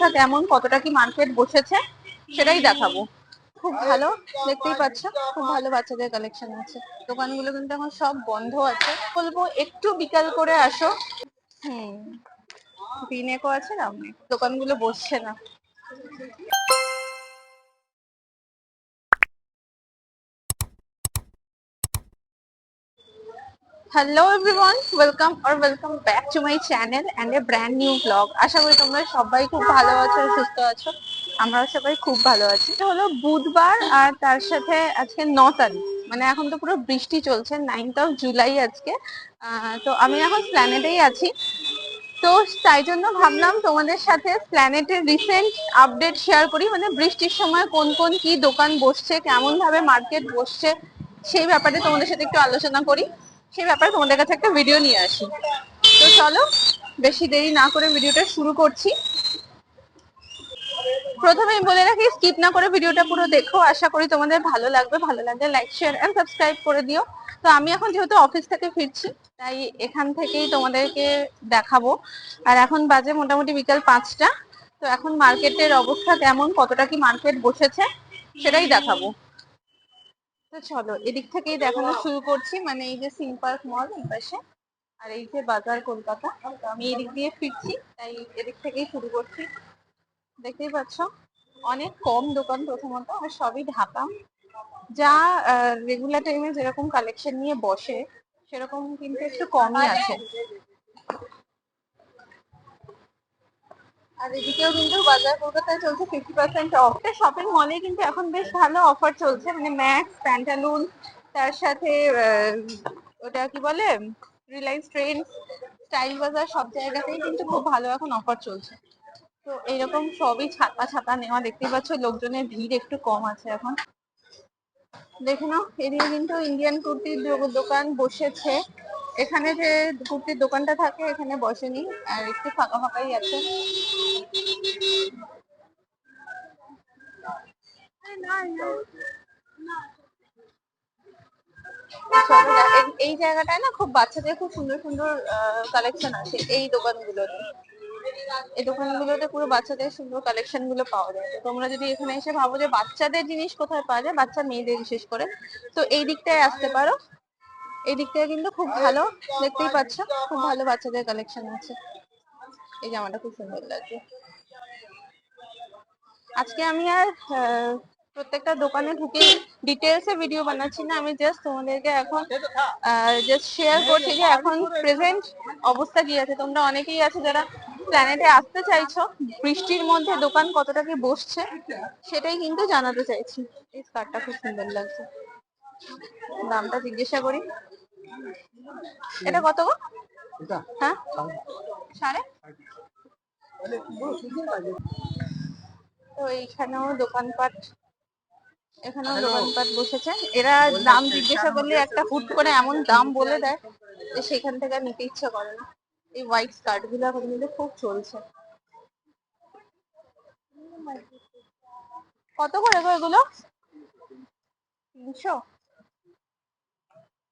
অবস্থা কেমন কতটা কি মার্কেট বসেছে সেটাই দেখাবো। খুব ভালো, দেখতেই পাচ্ছ, খুব ভালো বাচ্চাদের কালেকশন আছে। দোকানগুলো কিন্তু এখন সব বন্ধ আছে। বলব, একটু বিকাল করে আসো। হুম ভিনেকো আছে না? দোকানগুলো বসছে না। Hello everyone welcome or welcome back to my channel and a brand new blog আশা করি তোমরা সবাই খুব ভালো আছো সুস্থ আছো। আমরাও সবাই খুব ভালো আছি। এটা হলো বুধবার আর তার সাথে আজকে ন তারিখ। মানে এখন তো পুরো বৃষ্টি চলছে নাইনথ অফ জুলাই আজকে। তো আমি এখন প্ল্যানেটেই আছি। তো তাই জন্য ভাবলাম তোমাদের সাথে প্ল্যানেটের রিসেন্ট আপডেট শেয়ার করি। মানে বৃষ্টির সময় কোন কোন কি দোকান বসছে কেমন ভাবে মার্কেট বসছে, সেই ব্যাপারে তোমাদের সাথে একটু আলোচনা করি। সেই ব্যাপারে তোমাদের কাছে একটা ভিডিও নিয়ে আসি। তো চলো, বেশি দেরি না করে ভিডিওটা শুরু করছি। প্রথমেই বলে রাখি স্কিপ না করে ভিডিওটা পুরো দেখো। আশা করি তোমাদের ভালো লাগবে। ভালো লাগলে লাইক শেয়ার এন্ড সাবস্ক্রাইব করে দিও। তো আমি এখন যেহেতু অফিস থেকে ফিরছি, তাই এখান থেকেই তোমাদেরকে দেখাবো। আর এখন বাজে মোটামুটি বিকাল পাঁচটা। তো এখন মার্কেটের অবস্থা কেমন? কতটা কি মার্কেট বসেছে? সেটাই দেখাবো। তো চলো, এদিক থেকেই দেখানো শুরু করছি। মানে এই যে সিম পার্ক মল এই পাশে, আর এই যে বাজার কলকাতা, আমি এদিক দিয়ে ফিরছি, তাই এদিক থেকেই শুরু করছি। দেখতেই পাচ্ছ, অনেক কম দোকান প্রথমত আর সবই ঢাকা। যা রেগুলার টাইমে যেরকম কালেকশন নিয়ে বসে, সেরকম কিন্তু একটু কমই আছে। আর এদিকেও কিন্তু বাজার কলকাতায় চলছে ফিফটি পার্সেন্ট অফ শপিং মলে কিন্তু এখন বেশ ভালো অফার চলছে মানে ম্যাক্স প্যান্টালুন তার সাথে ওটা কি বলে? রিলায়েন্স ট্রেন্ডস স্টাইল বাজার সব জায়গাতেই কিন্তু খুব ভালো এখন অফার চলছে। তো এইরকম সবই ছাতা ছাতা নেওয়া দেখতেই পাচ্ছ, লোকজনের ভিড় একটু কম আছে এখন। দেখে নাও, এদিকে কিন্তু ইন্ডিয়ান কুর্তির দোকান বসেছে। এখানে যে কুর্তির দোকানটা থাকে, এখানে বসেনি। আর একটু ফাঁকা ফাঁকাই আছে। এই- জায়গাটায় না খুব বাচ্চাদের খুব সুন্দর সুন্দর কালেকশন আছে এই দোকানগুলোতে। এই দোকানগুলোতে পুরো বাচ্চাদের সুন্দর কালেকশনগুলো পাওয়া যায়। তোমরা যদি এখানে এসে ভাবো যে বাচ্চাদের জিনিস কোথায় পাওয়া যায়, বাচ্চা মেয়েদের বিশেষ করে, তো এই দিকটায় আসতে পারো। এই দিকটায় কিন্তু খুব ভালো, দেখতেই পাচ্ছ, খুব ভালো বাচ্চাদের কালেকশন আছে। এই জামাটা খুব সুন্দর লাগছে। আজকে আমি আর প্রত্যেকটা দোকানে ঢুকে ডিটেলস ভিডিও বানাচ্ছি না, আমি জাস্ট তোমাদেরকে এখন জাস্ট শেয়ার করছি যে এখন প্রেজেন্ট অবস্থা কি আছে। তোমরা অনেকেই আছে যারা প্ল্যানেটে আসতে চাইছো, বৃষ্টির মধ্যে দোকান কতটা কি বসছে, সেটাই কিন্তু জানাতে চাইছি। এই স্কার্টটা খুব সুন্দর লাগছে। দামটা জিজ্ঞাসা করি। এটা কত গো? হ্যাঁ? সাড়ে? তো এইখানেও দোকানপাট এখানেও দোকানপাট বসেছে। এরা দাম জিজ্ঞাসা করলে একটা হুট করে এমন দাম বলে দেয় যে সেখান থেকে আর নিতে ইচ্ছে করে না। এই হোয়াইট স্কার্টগুলো এখন কিন্তু খুব চলছে। কত করে গো এগুলো? তিনশো?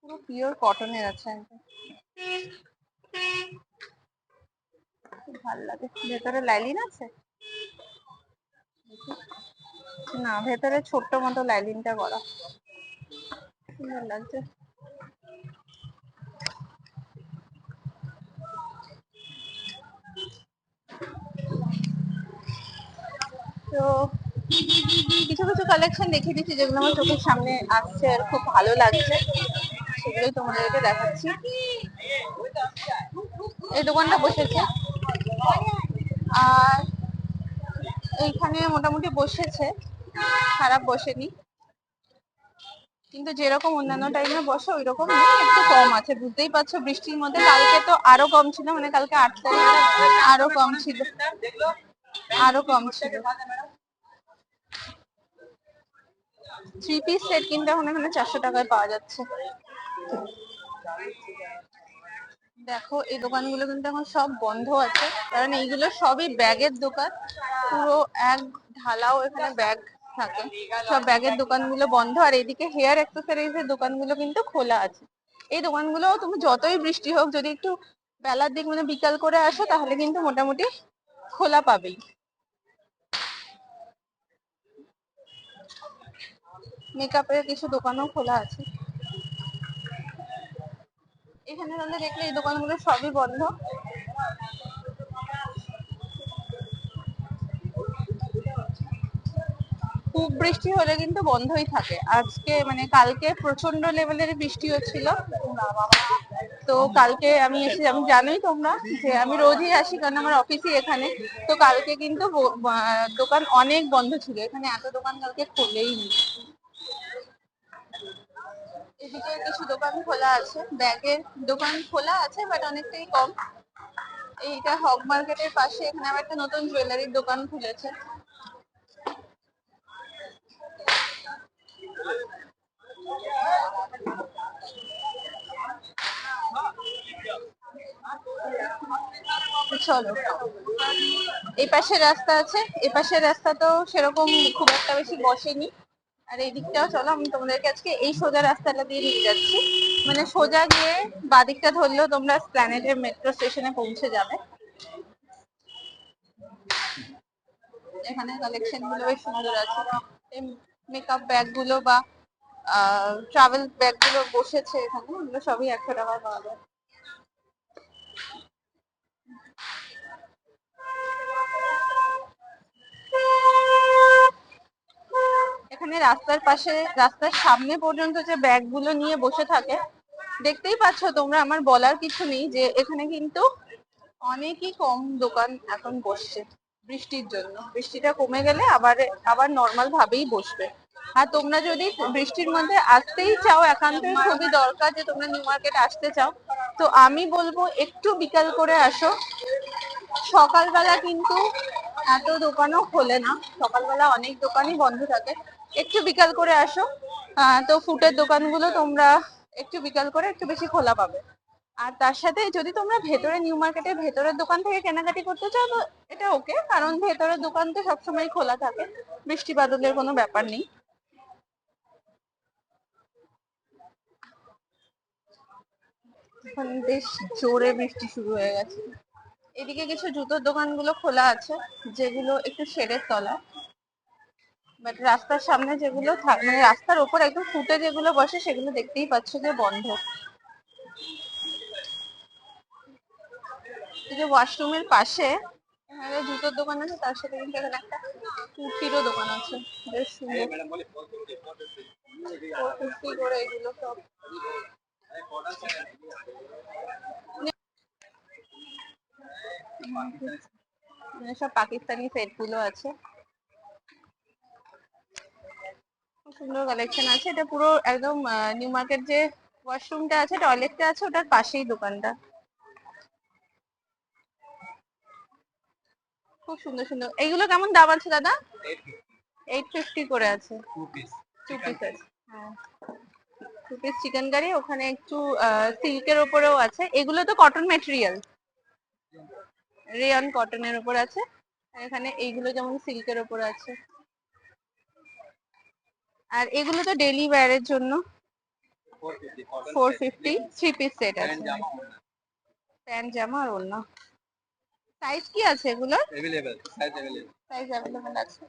পুরো পিওর কটনের আছে খুব ভালো লাগে। ভেতরে লাইলিন আছে? না, ভেতরে ছোট্ট মতো লাইলিনটা করা। সুন্দর লাগছে। তো কিছু কিছু কালেকশন দেখিয়ে দিচ্ছি যেগুলো আমার চোখের সামনে আসছে আর খুব ভালো লাগছে। সেগুলোই তোমাদেরকে দেখাচ্ছি। এই দোকানটা বসেছে। আর এইখানে মোটামুটি বসেছে। খারাপ বসেনি। কিন্তু যেরকম অন্যান্য টাইমে বসে ওই রকম একটু কম আছে। বুঝতেই পারছ, বৃষ্টির মধ্যে কালকে তো আরও কম ছিল। মানে কালকে আট তারিখে আরও কম ছিল। আরও কম ছিল। থ্রি পিস সেট কিন্তু এখন এখানে চারশো টাকায় পাওয়া যাচ্ছে। দেখো, এই দোকানগুলো কিন্তু এখন সব বন্ধ আছে। কারণ এইগুলো সবই ব্যাগের দোকান। পুরো এক ঢালাও এখানে ব্যাগ থাকে। সব ব্যাগের দোকানগুলো বন্ধ। আর এইদিকে হেয়ার অ্যাক্সেসরিজ এর দোকানগুলো কিন্তু খোলা আছে। এই দোকানগুলো তুমি যতই বৃষ্টি হোক, যদি একটু বেলার দিক মানে বিকাল করে আসো, তাহলে কিন্তু মোটামুটি খোলা পাবেই। মেকআপের কিছু দোকানও খোলা আছে। এখানে তাহলে দেখলে এই দোকানগুলো সবই বন্ধ। খুব বৃষ্টি হলে কিন্তু বন্ধই থাকে। আজকে মানে কালকে প্রচণ্ড লেভেলের বৃষ্টি হচ্ছিল। তো কালকে আমি এসে, আমি জানোই তোমরা যে আমি রোজই আসি কারণ আমার অফিসই এখানে। তো কালকে কিন্তু দোকান অনেক বন্ধ ছিল। এখানে এত দোকান কালকে খোলেই নি। এদিকে কিছু দোকান খোলা আছে ব্যাগের দোকান খোলা আছে বাট অনেকটাই কম। এইটা হক মার্কেটের পাশে, এখানে আবার একটা নতুন জুয়েলারির দোকান খুলেছে। চলো। এই পাশে রাস্তা আছে, এই পাশের রাস্তা তো সেরকম খুব একটা বেশি বসেনি। আর এই দিকটাও চলো, আমি তোমাদেরকে আজকে এই সোজা রাস্তাটা দিয়ে নিয়ে যাচ্ছি। মানে সোজা গিয়ে বাদিকটা ধরলেও তোমরা প্ল্যানেটের মেট্রো স্টেশনে পৌঁছে যাবে। এখানে কালেকশনগুলো বেশ সুন্দর আছে। এই মেকআপ ব্যাগগুলো বা ট্রাভেল ব্যাগগুলো বসেছে এখানে, এগুলো সবই একশো টাকা পাওয়া যায়। এখানে রাস্তার পাশে, রাস্তার সামনে পর্যন্ত যে ব্যাগগুলো নিয়ে বসে থাকে, দেখতেই পাচ্ছ তোমরা, আমার বলার কিছু নেই যে এখানে কিন্তু অনেকই কম দোকান এখন বসছে বৃষ্টির জন্য। বৃষ্টিটা কমে গেলে আবার আবার নর্মাল ভাবেই বসবে। আর তোমরা যদি বৃষ্টির মধ্যে আসতেই চাও, একান্তই খুবই দরকার যে তোমরা নিউ মার্কেট আসতে চাও, তো আমি বলব একটু বিকাল করে আসো। সকালবেলা কিন্তু এত দোকানও খোলে না। সকালবেলা অনেক দোকানই বন্ধ থাকে। একটু বিকাল করে আসো। তো ফুটের দোকানগুলো তোমরা একটু বিকাল করে একটু বেশি খোলা পাবে। আর তার সাথে যদি তোমরা ভেতরে নিউ মার্কেটের ভেতরের দোকান থেকে কেনাকাটি করতে চাও, তো এটা ওকে। কারণ ভেতরের দোকান তো সবসময় খোলা থাকে। বৃষ্টি বাদলের কোনো ব্যাপার নেই। বেশ জোরে বৃষ্টি শুরু হয়ে গেছে। এদিকে কিছু জুতোর দোকানগুলো খোলা আছে যেগুলো একটু শেডের তলা। বাট রাস্তার সামনে যেগুলো থাক মানে রাস্তার ওপর একদম ফুটে যেগুলো বসে সেগুলো দেখতেই পাচ্ছ যে বন্ধ। এই যে ওয়াশরুমের পাশে এখানে জুতোর দোকান আছে তার সাথে কিন্তু এখানে একটা কুর্তিরও দোকান আছে। বেশ সুন্দর। fifty করে এগুলো সব মানে সব পাকিস্তানি সেটগুলো আছে। সুন্দর কালেকশন আছে। এটা পুরো একদম নিউ মার্কেট যে ওয়াশরুমটা আছে টয়লেটটা আছে ওটার পাশেই দোকানটা। খুব সুন্দর সুন্দর। এইগুলো কেমন দাম আছে দাদা? এইট ফিফটি করে আছে। টু পিস আছে হ্যাঁ। টু পিস চিকেন কারি ওখানে একটু সিল্কের ওপরেও আছে। এগুলো তো কটন ম্যাটেরিয়াল রেয়ন কটনের ওপর আছে। আর এখানে এইগুলো যেমন সিল্কের ওপর আছে। আর এগুলো তো ডেলি ওয়্যারের জন্য। Four fifty three piece set আছে। প্যান্ট জামা আর অন্য সাইজ কি আছে এগুলো সাইজ অ্যাভেলেবেল আছে।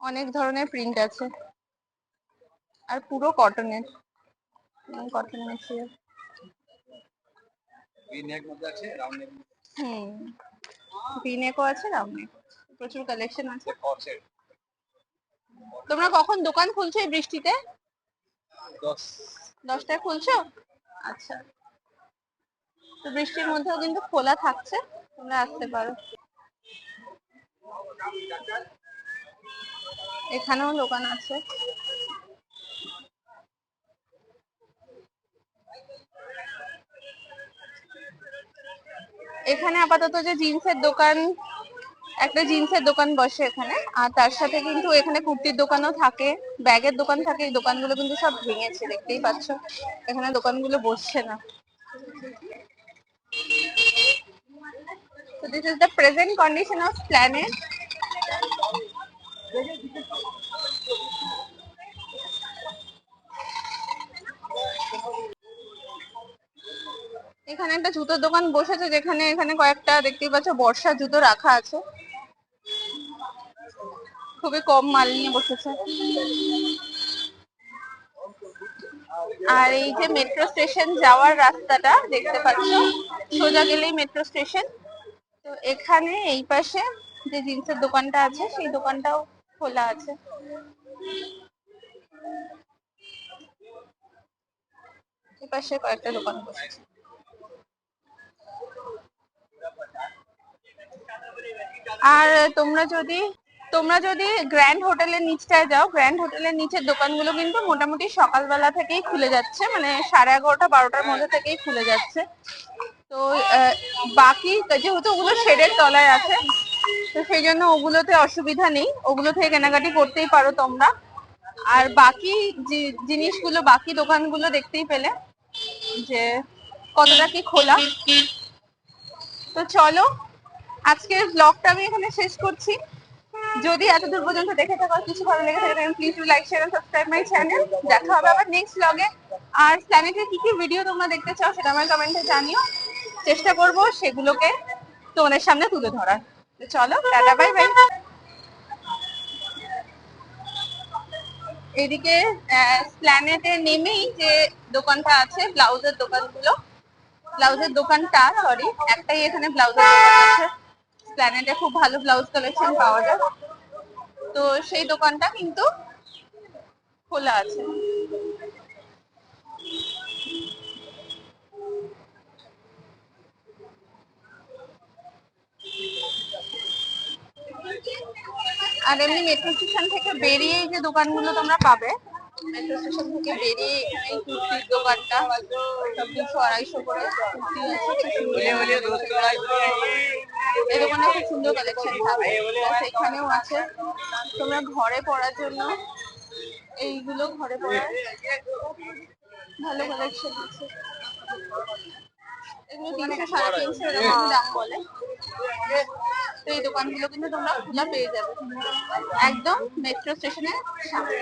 অনেক ধরনের প্রিন্ট আছে। আর পুরো কটনের। কটন মেশিয়ার ভিনেক আছে প্রচুর কালেকশন আছে। তোমরা কখন দোকান খুলছো এই বৃষ্টিতে? দশ। দশটায় খুলছো? আচ্ছা। তো বৃষ্টির মধ্যেও কিন্তু খোলা থাকছে তোমরা আসতে পারো। এখানেও দোকান আছে। এখানে আপাতত যে জিন্সের দোকান, একটা জিন্সের দোকান বসে এখানে। আর তার সাথে কিন্তু এখানে কুর্তির দোকানও থাকে, ব্যাগের দোকান থাকে, এই দোকানগুলো কিন্তু সব ভেঙেছে, দেখতেই পাচ্ছ। এখানে দোকানগুলো বসছে না। So, this is the present condition of planet. এখানে একটা জুতোর দোকান বসেছে যেখানে এখানে কয়েকটা দেখতেই পাচ্ছ বর্ষা জুতো রাখা আছে। খুবই কম মাল নিয়ে বসেছে। আর এই যে মেট্রো স্টেশন যাওয়ার রাস্তাটা দেখতে পাচ্ছ, সোজা গেলেই মেট্রো স্টেশন তো এখানে এই পাশে যে জিন্সের দোকানটা আছে, সেই দোকানটাও খোলা আছে। এই পাশে কয়েকটা দোকান বসেছে। আর তোমরা যদি তোমরা যদি গ্র্যান্ড হোটেলের নিচটায় যাও গ্র্যান্ড হোটেলের নিচের দোকানগুলো কিন্তু মোটামুটি সকালবেলা থেকেই খুলে যাচ্ছে মানে সাড়ে এগারোটা, বারোটার মধ্যে থেকেই খুলে যাচ্ছে। তো বাকি যেহেতু ওগুলো শেডের তলায় আছে, তো সেই জন্য ওগুলোতে অসুবিধা নেই। ওগুলো থেকে কেনাকাটি করতেই পারো তোমরা। আর বাকি জিনিসগুলো, বাকি দোকানগুলো দেখতেই পেলে যে কতটা কি খোলা। তো চলো আজকের ব্লগটা আমি এখানে শেষ করছি। যদি এত দূর পর্যন্ত দেখে থাকো কিছু ভালো লেগে থাকে please like share and subscribe my channel দেখা হবে আবার নেক্সট ব্লগে আর প্ল্যানেটের কি কি ভিডিও তোমরা দেখতে চাও, সেটা আমার কমেন্টে জানিও। চেষ্টা করব সেগুলোকে তোমাদের সামনে তুলে ধরার। চলো, টাটা বাই বাই এদিকে প্ল্যানেটে নেমেই যে দোকানটা আছে, ব্লাউজের দোকানগুলো। ব্লাউজের দোকানটা সরি একটাই এখানে ব্লাউজের দোকান আছে। প্ল্যানেটে খুব ভালো ব্লাউজ কালেকশন পাওয়া যায়। তো সেই দোকানটা কিন্তু খোলা আছে। আর এমনি মেট্রো স্টেশন থেকে বেরিয়ে যে দোকানগুলো তোমরা পাবে মেট্রো স্টেশন থেকে বেরিয়ে এখানে কুর্তির দোকানটা সব আড়াইশো করে কুর্তি আছে। এই দোকানে খুব সুন্দর কালেকশন থাকে এখানেও আছে। তোমরা ঘরে পরার জন্য এইগুলো ঘরে পরার ভালো কালেকশন আছে। এগুলো তিনশো সাড়ে তিনশো এরকম দাম বলে। তো এই দোকানগুলো কিন্তু তোমরা খোলা পেয়ে যাবে। একদম মেট্রো স্টেশনের সামনে।